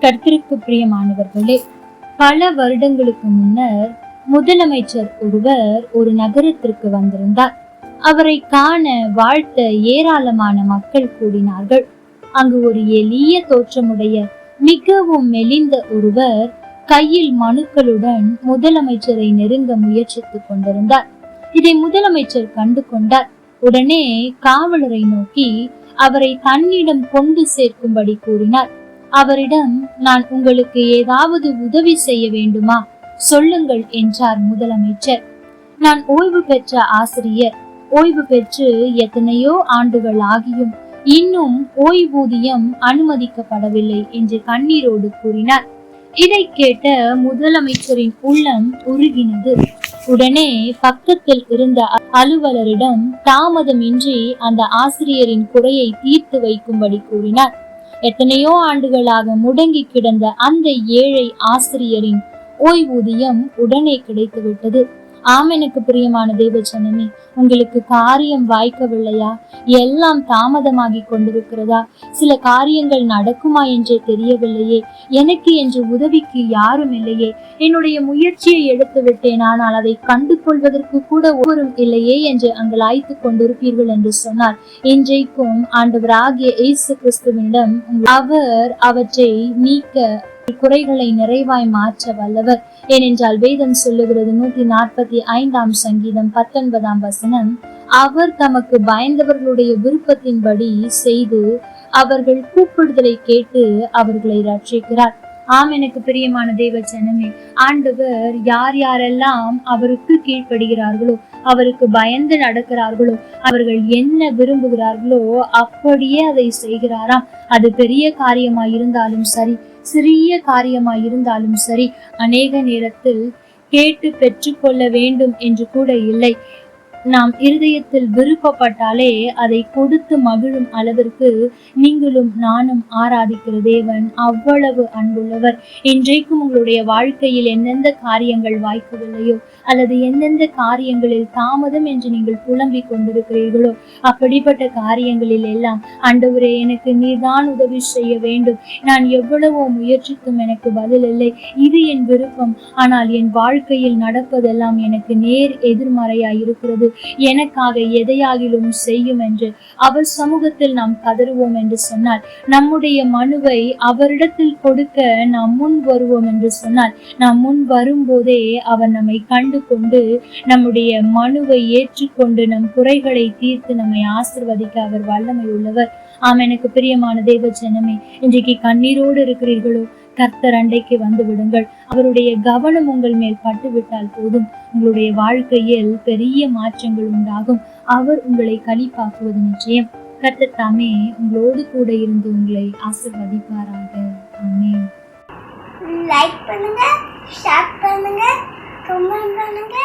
கர்த்தருக்கு பிரியமானவர்களே பல வருடங்களுக்கு முன்னர் முதலமைச்சர் ஒருவர் ஒரு நகரத்திற்கு வந்திருந்தார். அவரை காண வாழ்த்த ஏராளமான மக்கள் கூடினார்கள். அங்கு ஒரு எளிய தோற்றமுடைய மிகவும் மெலிந்த ஒருவர் கையில் மனுக்களுடன் முதலமைச்சரை நெருங்க முயற்சித்துக் கொண்டிருந்தார். இதை முதலமைச்சர் கண்டு கொண்டார். உடனே காவலரை நோக்கி அவரை தன்னிடம் கொண்டு சேர்க்கும்படி கூறினார். அவரிடம் நான் உங்களுக்கு ஏதாவது உதவி செய்ய வேண்டுமா? சொல்லுங்கள் என்றார் முதலமைச்சர். நான் ஓய்வு பெற்ற ஆசிரியர். ஓய்வு பெற்று எத்தனையோ ஆண்டுகள் ஆகியும் இன்னும் ஓய்வூதியம் அனுமதிக்கப்படவில்லை என்று கண்ணீரோடு கூறினார். இதை கேட்ட முதலமைச்சரின் உள்ளம் உருகினது. உடனே பக்கத்தில் இருந்த அலுவலரிடம் தாமதமின்றி அந்த ஆசிரியரின் குறையை தீர்த்து வைக்கும்படி கூறினார். எத்தனையோ ஆண்டுகளாக முடங்கி கிடந்த அந்த ஏழை ஆசிரியரின் ஓய்வூதியம் உடனே கிடைத்துவிட்டது. ஆம் எனக்கு பிரியமான தேவச்சனமே உங்களுக்கு காரியம் வாய்க்கவில்லையா? எல்லாம் தாமதமாகி கொண்டிருக்கிறதா? சில காரியங்கள் நடக்குமா என்றே தெரியவில்லையே. எனக்கு என்று உதவிக்கு யாரும் இல்லையே. என்னுடைய முயற்சியை எடுத்து விட்டேன் ஆனால் அதை கண்டு கொள்வதற்கு கூட ஒருவரும் இல்லையே என்று அங்கலாய்த்து கொண்டிருப்பீர்கள் என்று சொன்னார். இன்றைக்கும் ஆண்டவராகிய இயேசு கிறிஸ்துவினிடம் அவர் அவற்றை நீக்க குறைகளை நிறைவாய் மாற்ற வல்லவர். ஏனென்றால் வேதம் சொல்லுகிறது நூத்தி நாற்பத்தி ஐந்தாம் சங்கீதம் பத்தொன்பதாம் வசனம் அவர் தமக்கு பயந்தவர்களுடைய விருப்பத்தின்படி செய்து அவர்கள் கூப்பிடுதலை கேட்டு அவர்களை ரட்சிக்கிறார் ஆம் எனக்கு பிரியமான தெய்வ ஜனமே ஆண்டவர் யார் யாரெல்லாம் அவருக்கு கீழ்ப்படுகிறார்களோ அவருக்கு பயந்து நடக்கிறார்களோ அவர்கள் என்ன விரும்புகிறார்களோ அப்படியே அதை செய்கிறாராம். அது பெரிய காரியமா இருந்தாலும் சரி சிறிய காரியமா இருந்தாலும் சரி அநேக நேரத்தில் கேட்டு பெற்றுக்கொள்ள வேண்டும் என்று கூட இல்லை. நாம் இருதயத்தில் விருப்பப்பட்டாலே அதை கொடுத்து மகிழும் அளவிற்கு நீங்களும் நானும் ஆராதிக்கிற தேவன் அவ்வளவு அன்புள்ளவர். இன்றைக்கும் உங்களுடைய வாழ்க்கையில் எந்தெந்த காரியங்கள் வாய்க்கவில்லையோ அல்லது எந்தெந்த காரியங்களில் தாமதம் என்று நீங்கள் புலம்பிக் கொண்டிருக்கிறீர்களோ அப்படிப்பட்ட காரியங்களில் எல்லாம் ஆண்டவரே எனக்கு நீர்தான் உதவி செய்ய வேண்டும். நான் எவ்வளவோ முயற்சித்தும் எனக்கு பதில் இல்லை. இது என் விருப்பம். ஆனால் என் வாழ்க்கையில் நடப்பதெல்லாம் எனக்கு நேர் எதிர்மறையாய் இருக்கிறது. எனக்காக எதையாகிலும் செய்யும் என்று அவர் சமூகத்தில் நாம் கதறுவோம் என்று சொன்னால் நம்முடைய மனுவை அவரிடத்தில் கொடுக்க நாம் முன் வருவோம் என்று சொன்னால் நாம் முன் வரும்போதே அவர் நம்மை கண்டு கொண்டு நம்முடைய மனுவை ஏற்றுக்கொண்டு நம் குறைகளை தீர்த்து நம் நம்மை ஆசிர்வதிக்க அவர் வல்லமை உள்ளவர். ஆம் எனக்கு பிரியமான தேவ ஜனமே இன்றைக்கு கண்ணீரோடு இருக்கிறீர்களோ? கர்த்தர் அண்டைக்கு வந்து விடுங்கள். அவருடைய கவனம் உங்கள் மேல் பட்டுவிட்டால் போதும். உங்களுடைய வாழ்க்கையில் பெரிய மாற்றங்கள் உண்டாகும். அவர் உங்களை களிப்பாக்குவது நிச்சயம். கர்த்தர் தாமே உங்களோடு கூட இருந்து உங்களை ஆசிர்வதிப்பாராக. ஆமே லைக் பண்ணுங்க ஷேர் பண்ணுங்க கமெண்ட் பண்ணுங்க.